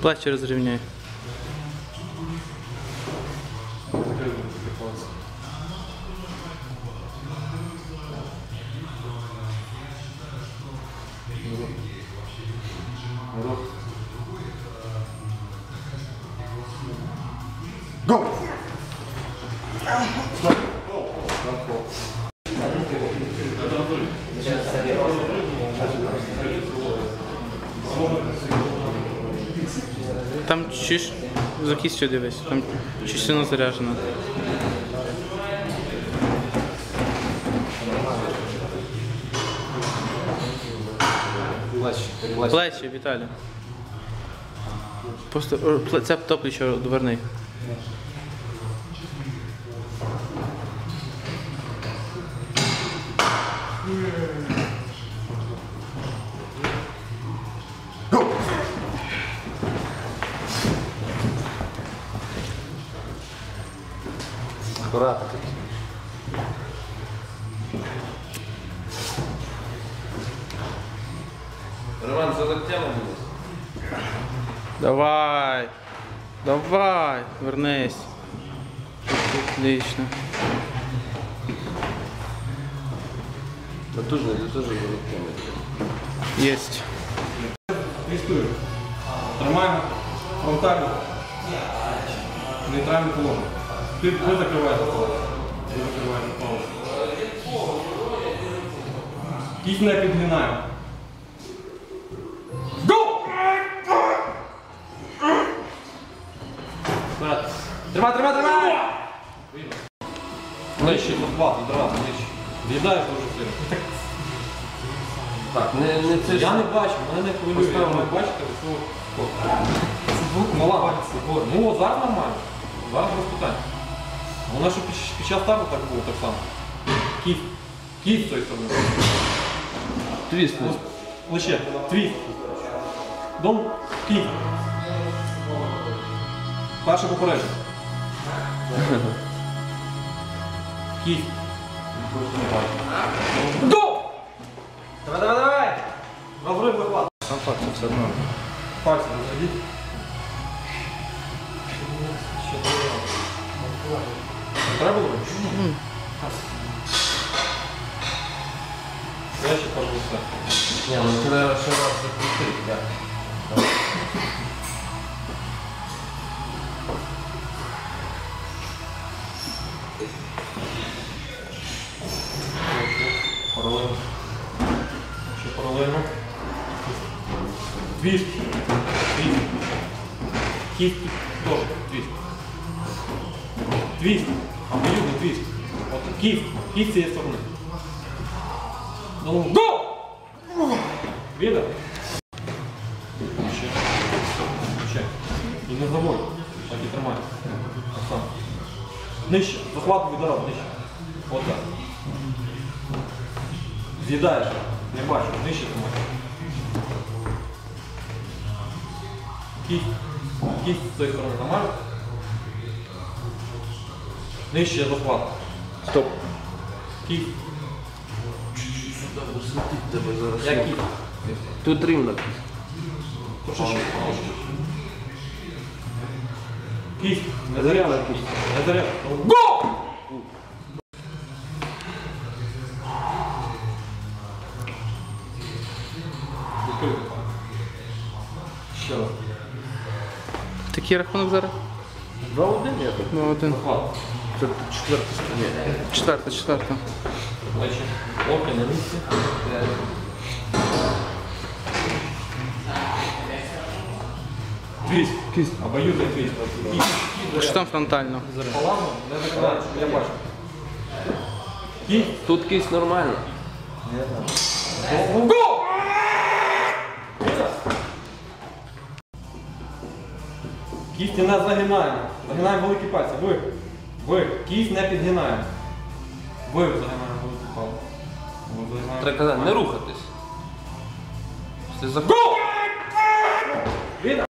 Плечі розрівняй. Там чиш за кістю дивись, там чуть сильно заряджено. Плечі, Віталій. Просто це то плечо Аккуратно. Роман, за локтями буде? Давай. Давай, вернись. Отлично. Натужно, я тоже за локтями. Есть. Реєструю. Тримаємо фронтально. Нейтральне положення. Ти не закривай за паузу. Не закривай за паузу. Кість не підгинаю. Го! Тримай, тримай, тримай! Ближче, до ну, два, до дрова, ближче. Від'їдаєш дуже сильно. Так, не, не це Я не бачу, мене не хвилює. Поставимо, бачите, високо. Мала, ну зараз нормально. Зараз без питань. Вона що під, під час старту так було так само. Кість. Кість з цієї сторони. Твіст. не- Лише. Твіст. Дом. Кість. Перше попередження. Кість. До! Давай, давай, давай! Розрив вихват. Сам факт, це все одно. Пальці розведіть. було? Я ще кажу все. Ні, ну треба ще раз закрутити, так. Паралельно. Ще паралельно. Твіст. Твіст. Кість теж. Твіст. Твіст. Обоюдний твіст. От кість. Кість з цієї сторони. Ну, го! Видно? Ще. Ще. І не заводь. Так і тримай. Так само. Нижче. Захват відразу нижче. От так. З'їдаєш. Не бачу. Нижче тримай. Кість. Кість з цієї сторони нормально? Нижче захват. Стоп. Кість. Тебе зараз. Я кість. Тут рівно. Трошечки. Кість. Не заряд. кість. Не заряд. Го! Ще раз. Такий рахунок зараз? Два один я тут. Ну, один. Захват. Це четвертий стороні. Четверта, четверта. Плечі. Локти на місці. Твіст. Кість. Обоюдний твіст. Кість. Що там фронтально? Поламано, не закриваєш, щоб я бачу. Кість. Тут кість нормально. Го! Кісті не загинаємо. Загинаємо великі пальці. Ви. Ви. Кість не підгинаємо. Ви загинаємо великі пальці. Ви загинаємо. Треба казати, не рухатись. Ти за Го! Видно?